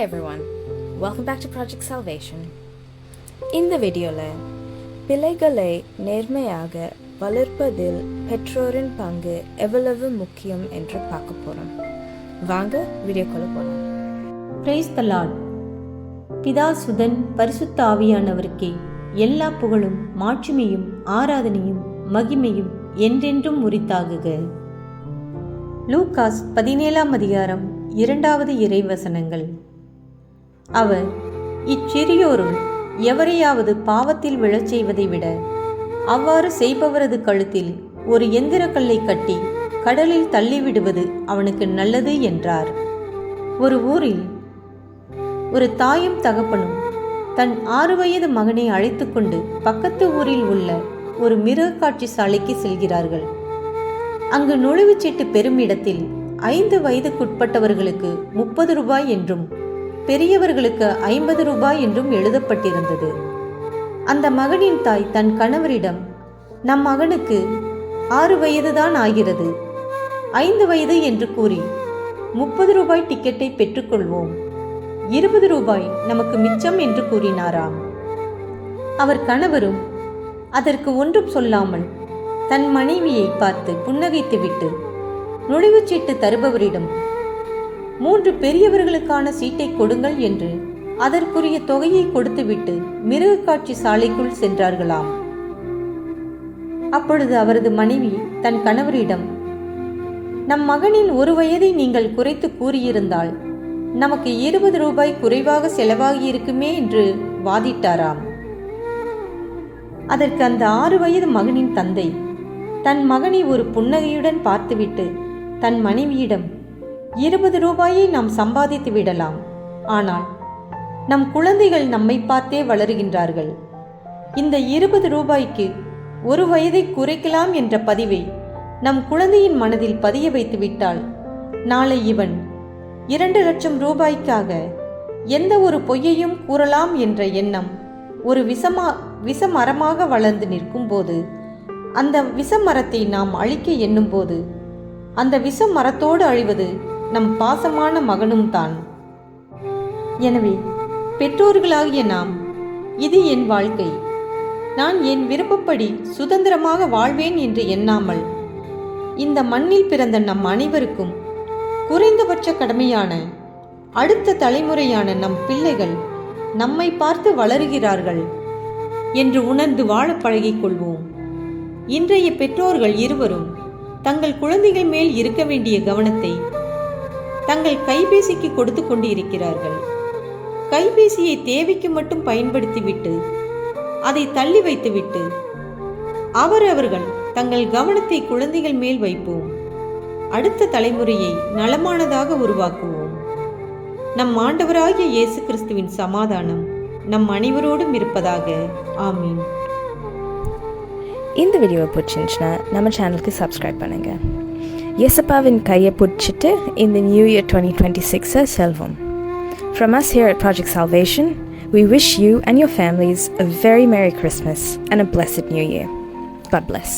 Hi everyone, welcome back to Project Salvation. இந்த வீடியோவில் பிள்ளைகளை நேர்மையாக வளர்ப்பதில் பெற்றோரின் பங்கு எவ்வளவு முக்கியம் என்று பார்க்க போகிறோம் வாங்க வீடியோக்குள்ள போகலாம் பிரைஸ் த லார்ட் பிதா சுதன் பரிசுத்த ஆவியானவருக்கே எல்லா புகழும் மாட்சிமையும் ஆராதனையும் மகிமையும் என்றென்றும் உரித்தாகுக. லூகாஸ் பதினேழாம் அதிகாரம் இரண்டாவது இறைவசனங்கள். அவர் இச்சிறியோரும் எவரையாவது பாவத்தில் விழச் செய்வதை விட அவ்வாறு செய்பவரது கழுத்தில் ஒரு எந்திரக்கல்லை கட்டி கடலில் தள்ளிவிடுவது அவனுக்கு நல்லது என்றார். ஒரு ஊரில் ஒரு தாயும் தகப்பனும் தன் ஆறு வயது மகனை அழைத்துக்கொண்டு பக்கத்து ஊரில் உள்ள ஒரு மிருக காட்சி சாலைக்கு செல்கிறார்கள். அங்கு நுழைவுச்சீட்டு பெறும் இடத்தில் ஐந்து வயதுக்குட்பட்டவர்களுக்கு முப்பது ரூபாய் என்றும் பெரியவர்களுக்கு ஐம்பது ரூபாய் என்றும் எழுதப்பட்டிருந்தது. அந்த மகனின் தாய் தன் கணவரிடம் நம் மகனுக்கு ஆறு வயதுதான் ஆகிறது. ஐந்து வயது என்று கூறி முப்பது ரூபாய் டிக்கெட்டை பெற்றுக்கொள்வோம். இருபது ரூபாய் நமக்கு மிச்சம் என்று கூறினாராம். அவர் கணவரும் அதற்கு ஒன்றும் சொல்லாமல் தன் மனைவியை பார்த்து புன்னகைத்துவிட்டு நுழைவுச்சீட்டு தருபவரிடம் மூன்று பெரியவர்களுக்கான சீட்டை கொடுங்கள் என்று அதற்குரிய தொகையை கொடுத்துவிட்டு மிருகக்காட்சி சாலைக்குள் சென்றார்களாம். அப்பொழுது அவரது மனைவி தன் கணவரிடம் நம் மகனின் ஒரு வயதை நீங்கள் குறைத்து கூறியிருந்தால் நமக்கு இருபது ரூபாய் குறைவாக செலவாகி இருக்குமே என்று வாதிட்டாராம். அதற்கு அந்த ஆறு வயது மகனின் தந்தை தன் மகனை ஒரு புன்னகையுடன் பார்த்துவிட்டு தன் மனைவியிடம் இருபது ரூபாயை நாம் சம்பாதித்து விடலாம். ஆனால் நம் குழந்தைகள் நம்மை பார்த்தே வளருகின்றார்கள். இந்த இருபது ரூபாய்க்கு ஒரு வயதை குறைக்கலாம் என்ற பதிவை நம் குழந்தையின் மனதில் பதிய வைத்து விட்டால் நாளை இவன் இரண்டு லட்சம் ரூபாய்க்காக எந்த ஒரு பொய்யையும் கூறலாம் என்ற எண்ணம் ஒரு விஷமா விஷமரமாக வளர்ந்து நிற்கும்போது அந்த விஷமரத்தை நாம் அழிக்க எண்ணும்போது அந்த விஷமரத்தோடு அழிவது நம் பாசமான மகனும் தான். எனவே பெற்றோர்களாகிய நாம் இது என் வாழ்க்கை. நான் என் விருப்பப்படி சுதந்திரமாக வாழ்வேன் என்று எண்ணாமல் இந்த மண்ணில் பிறந்த நம் அனைவருக்கும் குறைந்தபட்ச கடமையான அடுத்த தலைமுறையான நம் பிள்ளைகள் நம்மை பார்த்து வளருகிறார்கள் என்று உணர்ந்து வாழ பழகிக் கொள்வோம். இன்றைய பெற்றோர்கள் இருவரும் தங்கள் குழந்தைகள் மேல் இருக்க வேண்டிய கவனத்தை தங்கள் கைபேசிக்கு கொடுத்து கொண்டிருக்கிறார்கள். கைபேசியை தேவைக்கு மட்டும் பயன்படுத்திவிட்டு அதை தள்ளி வைத்துவிட்டு அவரவர்கள் தங்கள் கவனத்தை குழந்தைகள் மேல் வைப்போம். அடுத்த தலைமுறையை நலமானதாக உருவாக்குவோம். நம் ஆண்டவராகிய இயேசு கிறிஸ்துவின் சமாதானம் நம் அனைவரோடும் இருப்பதாக. ஆமீன். இந்த வீடியோவை பிடிச்சிருந்துச்சுன்னா நம்ம சேனலுக்கு சப்ஸ்கிரைப் பண்ணுங்கள் எசப்பாவின் கையை பிடிச்சிட்டு இந்த நியூ இயர் டுவெண்ட்டி டுவெண்ட்டி சிக்ஸை செல்வோம் From us here at Project Salvation, we wish you and your families a very Merry Christmas and a blessed New Year. God bless.